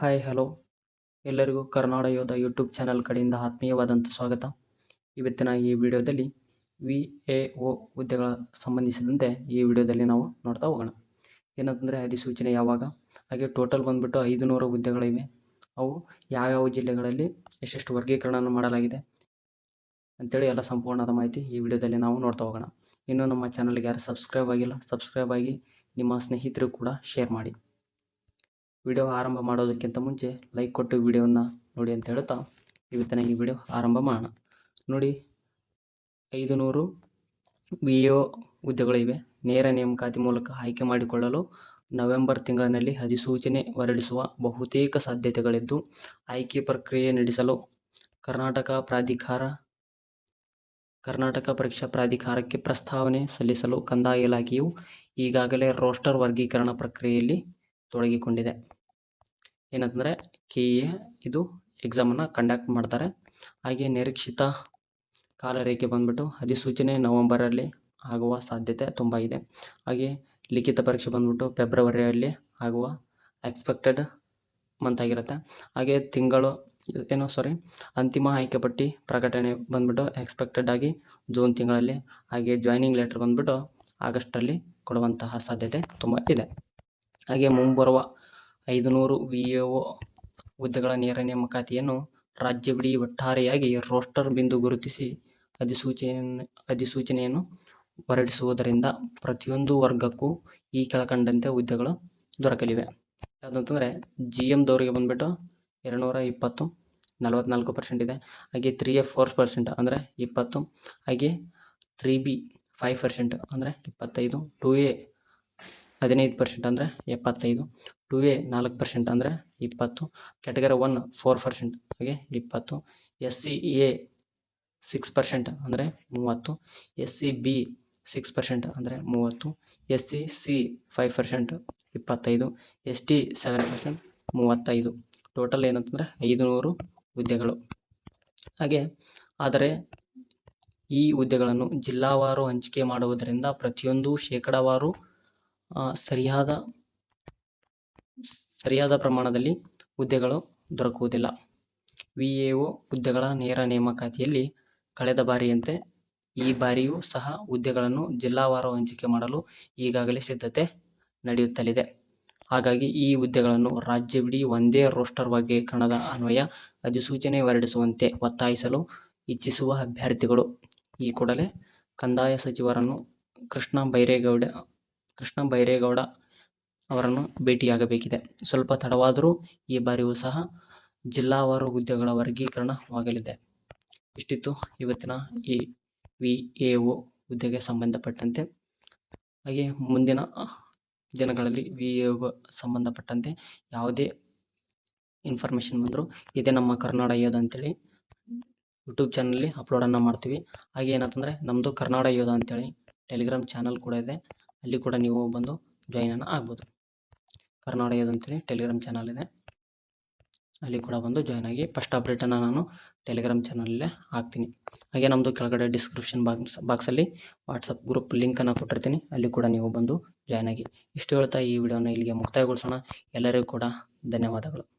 Hi, hello. ಎಲ್ಲರಿಗೂ ಕರ್ನಾಡ ಯೋಧ YouTube channel ಕಡೆಯಿಂದ ಆತ್ಮೀಯವಾದಂಥ ಸ್ವಾಗತ. ಇವತ್ತಿನ ಈ ವಿಡಿಯೋದಲ್ಲಿ ವಿ ಎ ಒ ಹುದ್ದೆಗಳ ಸಂಬಂಧಿಸಿದಂತೆ ಈ ವಿಡಿಯೋದಲ್ಲಿ ನಾವು ನೋಡ್ತಾ ಹೋಗೋಣ. ಏನಂತಂದರೆ ಅಧಿಸೂಚನೆ ಯಾವಾಗ? ಹಾಗೆ ಟೋಟಲ್ ಬಂದುಬಿಟ್ಟು ಐದು ನೂರು ಹುದ್ದೆಗಳಿವೆ. ಅವು ಯಾವ್ಯಾವ ಜಿಲ್ಲೆಗಳಲ್ಲಿ ಎಷ್ಟೆಷ್ಟು ವರ್ಗೀಕರಣವನ್ನು ಮಾಡಲಾಗಿದೆ ಅಂತೇಳಿ ಎಲ್ಲ ಸಂಪೂರ್ಣವಾದ ಮಾಹಿತಿ ಈ ವಿಡಿಯೋದಲ್ಲಿ ನಾವು ನೋಡ್ತಾ ಹೋಗೋಣ. ಇನ್ನೂ ನಮ್ಮ ಚಾನಲ್ಗೆ ಯಾರು ಸಬ್ಸ್ಕ್ರೈಬ್ ಆಗಿಲ್ಲ, ಸಬ್ಸ್ಕ್ರೈಬ್ ಆಗಿ ನಿಮ್ಮ ಸ್ನೇಹಿತರು ಕೂಡ ಶೇರ್ ಮಾಡಿ. ವಿಡಿಯೋ ಆರಂಭ ಮಾಡೋದಕ್ಕಿಂತ ಮುಂಚೆ ಲೈಕ್ ಕೊಟ್ಟು ವಿಡಿಯೋವನ್ನು ನೋಡಿ ಅಂತ ಹೇಳ್ತಾ ಇವತ್ತಿನ ಈ ವಿಡಿಯೋ ಆರಂಭ ಮಾಡೋಣ. ನೋಡಿ ಐದು ನೂರು ವಿ ಒ ಹುದ್ದೆಗಳಿವೆ ನೇರ ನೇಮಕಾತಿ ಮೂಲಕ ಆಯ್ಕೆ ಮಾಡಿಕೊಳ್ಳಲು ನವೆಂಬರ್ ತಿಂಗಳಿನಲ್ಲಿ ಅಧಿಸೂಚನೆ ಹೊರಡಿಸುವ ಬಹುತೇಕ ಸಾಧ್ಯತೆಗಳಿದ್ದು, ಆಯ್ಕೆ ಪ್ರಕ್ರಿಯೆ ನಡೆಸಲು ಕರ್ನಾಟಕ ಪ್ರಾಧಿಕಾರ, ಕರ್ನಾಟಕ ಪರೀಕ್ಷಾ ಪ್ರಾಧಿಕಾರಕ್ಕೆ ಪ್ರಸ್ತಾವನೆ ಸಲ್ಲಿಸಲು ಕಂದಾಯ ಇಲಾಖೆಯು ಈಗಾಗಲೇ ರೋಸ್ಟರ್ ವರ್ಗೀಕರಣ ಪ್ರಕ್ರಿಯೆಯಲ್ಲಿ ತೊಡಗಿಕೊಂಡಿದೆ. ಏನಂತಂದರೆ ಕೆ ಎ ಇದು ಎಕ್ಸಾಮನ್ನು ಕಂಡಕ್ಟ್ ಮಾಡ್ತಾರೆ. ಹಾಗೆ ನಿರೀಕ್ಷಿತ ಕಾಲರೇಖೆ ಬಂದ್ಬಿಟ್ಟು ಅಧಿಸೂಚನೆ ನವಂಬರಲ್ಲಿ ಆಗುವ ಸಾಧ್ಯತೆ ತುಂಬ ಇದೆ. ಹಾಗೆ ಲಿಖಿತ ಪರೀಕ್ಷೆ ಬಂದ್ಬಿಟ್ಟು ಫೆಬ್ರವರಿಯಲ್ಲಿ ಆಗುವ ಎಕ್ಸ್ಪೆಕ್ಟೆಡ್ ಮಂತ್ ಆಗಿರುತ್ತೆ. ಹಾಗೆ ತಿಂಗಳು, ಏನೋ ಸಾರಿ ಅಂತಿಮ ಆಯ್ಕೆ ಪಟ್ಟಿ ಪ್ರಕಟಣೆ ಬಂದ್ಬಿಟ್ಟು ಎಕ್ಸ್ಪೆಕ್ಟೆಡ್ ಆಗಿ ಜೂನ್ ತಿಂಗಳಲ್ಲಿ, ಹಾಗೆ ಜಾಯ್ನಿಂಗ್ ಲೆಟರ್ ಬಂದ್ಬಿಟ್ಟು ಆಗಸ್ಟಲ್ಲಿ ಕೊಡುವಂತಹ ಸಾಧ್ಯತೆ ತುಂಬ ಇದೆ. ಹಾಗೆ ಮುಂಬರುವ ಐದು ನೂರು ವಿ ಎ ಒ ಹುದ್ದೆಗಳ ನೇರ ನೇಮಕಾತಿಯನ್ನು ರಾಜ್ಯವಿಡೀ ಒಟ್ಟಾರೆಯಾಗಿ ರೋಸ್ಟರ್ ಬಿಂದು ಗುರುತಿಸಿ ಅಧಿಸೂಚನೆಯನ್ನು ಅಧಿಸೂಚನೆಯನ್ನು ಹೊರಡಿಸುವುದರಿಂದ ಪ್ರತಿಯೊಂದು ವರ್ಗಕ್ಕೂ ಈ ಕೆಳಕಂಡಂತೆ ಹುದ್ದೆಗಳು ದೊರಕಲಿವೆ. ಯಾವುದಂತಂದರೆ ಜಿ ಎಮ್ದವರಿಗೆ ಬಂದುಬಿಟ್ಟು ಎರಡುನೂರ ಇಪ್ಪತ್ತು ನಲವತ್ತ್ನಾಲ್ಕು ಪರ್ಸೆಂಟ್ ಇದೆ. ಹಾಗೆ ತ್ರೀ ಎ ಫೋರ್ ಪರ್ಸೆಂಟ್ ಅಂದರೆ ಇಪ್ಪತ್ತು, ಹಾಗೆ ತ್ರೀ ಬಿ ಫೈವ್ ಪರ್ಸೆಂಟ್ ಅಂದರೆ ಇಪ್ಪತ್ತೈದು ಟು ಎ ಹದಿನೈದು ಪರ್ಸೆಂಟ್ ಅಂದರೆ ಎಪ್ಪತ್ತೈದು. ಟು ಎ ನಾಲ್ಕು ಪರ್ಸೆಂಟ್ ಅಂದರೆ ಇಪ್ಪತ್ತು, ಕ್ಯಾಟಗರಿ ಒನ್ ಫೋರ್ ಪರ್ಸೆಂಟ್ ಹಾಗೆ ಇಪ್ಪತ್ತು. S C A six percent ಅಂದರೆ ಮೂವತ್ತು. S C B six percent ಅಂದರೆ ಮೂವತ್ತು. S C C five percent ಇಪ್ಪತ್ತೈದು. ಎಸ್ ಟಿ ಸೆವೆನ್ ಪರ್ಸೆಂಟ್ ಮೂವತ್ತೈದು. ಟೋಟಲ್ ಏನಂತಂದರೆ ಐದುನೂರು ಹುದ್ದೆಗಳು. ಹಾಗೆ, ಆದರೆ ಈ ಹುದ್ದೆಗಳನ್ನು ಜಿಲ್ಲಾವಾರು ಹಂಚಿಕೆ ಮಾಡುವುದರಿಂದ ಪ್ರತಿಯೊಂದು ಶೇಕಡಾವಾರು ಸರಿಯಾದ ಸರಿಯಾದ ಪ್ರಮಾಣದಲ್ಲಿ ಹುದ್ದೆಗಳು ದೊರಕುವುದಿಲ್ಲ. ವಿ ಎ ಒ ಹುದ್ದೆಗಳ ನೇರ ನೇಮಕಾತಿಯಲ್ಲಿ ಕಳೆದ ಬಾರಿಯಂತೆ ಈ ಬಾರಿಯೂ ಸಹ ಹುದ್ದೆಗಳನ್ನು ಜಿಲ್ಲಾವಾರು ಹಂಚಿಕೆ ಮಾಡಲು ಈಗಾಗಲೇ ಸಿದ್ಧತೆ ನಡೆಯುತ್ತಲಿದೆ. ಹಾಗಾಗಿ ಈ ಹುದ್ದೆಗಳನ್ನು ರಾಜ್ಯವಿಡೀ ಒಂದೇ ರೋಸ್ಟರ್ ವರ್ಗೀಕರಣದ ಅನ್ವಯ ಅಧಿಸೂಚನೆ ಹೊರಡಿಸುವಂತೆ ಒತ್ತಾಯಿಸಲು ಇಚ್ಛಿಸುವ ಅಭ್ಯರ್ಥಿಗಳು. ಈ ಕೂಡಲೇ ಕಂದಾಯ ಸಚಿವರನ್ನು ಕೃಷ್ಣ ಬೈರೇಗೌಡ ಕೃಷ್ಣ ಬೈರೇಗೌಡ ಅವರನ್ನು ಭೇಟಿಯಾಗಬೇಕಿದೆ. ಸ್ವಲ್ಪ ತಡವಾದರೂ ಈ ಬಾರಿಯೂ ಸಹ ಜಿಲ್ಲಾವಾರು ಹುದ್ದೆಗಳ ವರ್ಗೀಕರಣವಾಗಲಿದೆ. ಇಷ್ಟಿತ್ತು ಇವತ್ತಿನ ಈ ವಿ ಎ ಒ ಹುದ್ದೆಗೆ ಸಂಬಂಧಪಟ್ಟಂತೆ. ಹಾಗೆ ಮುಂದಿನ ದಿನಗಳಲ್ಲಿ ವಿ ಎ ಒ ಸಂಬಂಧಪಟ್ಟಂತೆ ಯಾವುದೇ ಇನ್ಫಾರ್ಮೇಷನ್ ಬಂದರೂ ಇದೇ ನಮ್ಮ ಕರ್ನಾಡ ಯೋಧ ಅಂತೇಳಿ ಯೂಟ್ಯೂಬ್ ಚಾನಲ್ಲಿ ಅಪ್ಲೋಡನ್ನು ಮಾಡ್ತೀವಿ. ಹಾಗೆ ಏನಂತಂದರೆ ನಮ್ಮದು ಕರ್ನಾಡ ಯೋಧ ಅಂತೇಳಿ ಟೆಲಿಗ್ರಾಮ್ ಚಾನಲ್ ಕೂಡ ಇದೆ. ಅಲ್ಲಿ ಕೂಡ ನೀವು ಬಂದು ಜಾಯ್ನನ್ನು ಆಗ್ಬೋದು. ಅಂತೇಳಿ ಟೆಲಿಗ್ರಾಮ್ ಚಾನಲ್ ಇದೆ. ಅಲ್ಲಿ ಕೂಡ ಬಂದು ಜಾಯ್ನ್ ಆಗಿ ಫಸ್ಟ್ ಅಪ್ಡೇಟನ್ನು ನಾನು ಟೆಲಿಗ್ರಾಮ್ ಚಾನಲಲ್ಲೇ ಹಾಕ್ತೀನಿ. ಹಾಗೆ ನಮ್ಮದು ಕೆಳಗಡೆ ಡಿಸ್ಕ್ರಿಪ್ಷನ್ ಬಾಕ್ಸ್ ಬಾಕ್ಸಲ್ಲಿ ವಾಟ್ಸಪ್ ಗ್ರೂಪ್ ಲಿಂಕನ್ನು ಕೊಟ್ಟಿರ್ತೀನಿ. ಅಲ್ಲಿ ಕೂಡ ನೀವು ಬಂದು ಜಾಯ್ನ್ ಆಗಿ. ಇಷ್ಟು ಹೇಳ್ತಾ ಈ ವಿಡಿಯೋನ ಇಲ್ಲಿಗೆ ಮುಕ್ತಾಯಗೊಳಿಸೋಣ. ಎಲ್ಲರಿಗೂ ಕೂಡ ಧನ್ಯವಾದಗಳು.